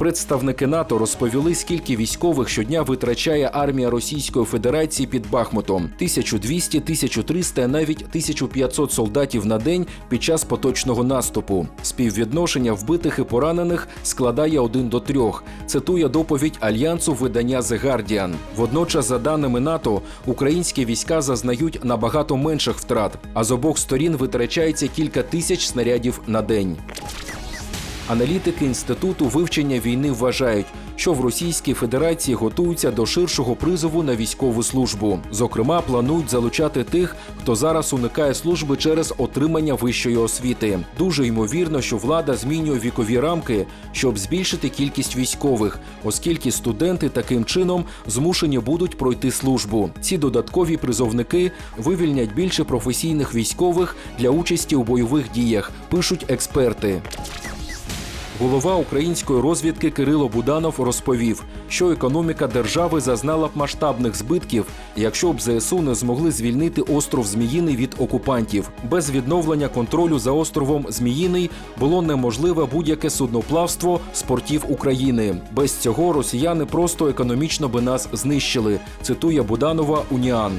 Представники НАТО розповіли, скільки військових щодня витрачає армія Російської Федерації під Бахмутом: 1200, 1300, навіть 1500 солдатів на день під час поточного наступу. Співвідношення вбитих і поранених складає 1 до 3. Цитує доповідь альянсу видання The Guardian. Водночас, за даними НАТО, українські війська зазнають набагато менших втрат, а з обох сторін витрачається кілька тисяч снарядів на день. Аналітики інституту вивчення війни вважають, що в Російській Федерації готуються до ширшого призову на військову службу. Зокрема, планують залучати тих, хто зараз уникає служби через отримання вищої освіти. Дуже ймовірно, що влада змінює вікові рамки, щоб збільшити кількість військових, оскільки студенти таким чином змушені будуть пройти службу. Ці додаткові призовники вивільнять більше професійних військових для участі у бойових діях, пишуть експерти. Голова української розвідки Кирило Буданов розповів, що економіка держави зазнала б масштабних збитків, якщо б ЗСУ не змогли звільнити остров Зміїний від окупантів. Без відновлення контролю за островом Зміїний було неможливе будь-яке судноплавство з портів України. Без цього росіяни просто економічно би нас знищили. Цитує Буданова Уніан.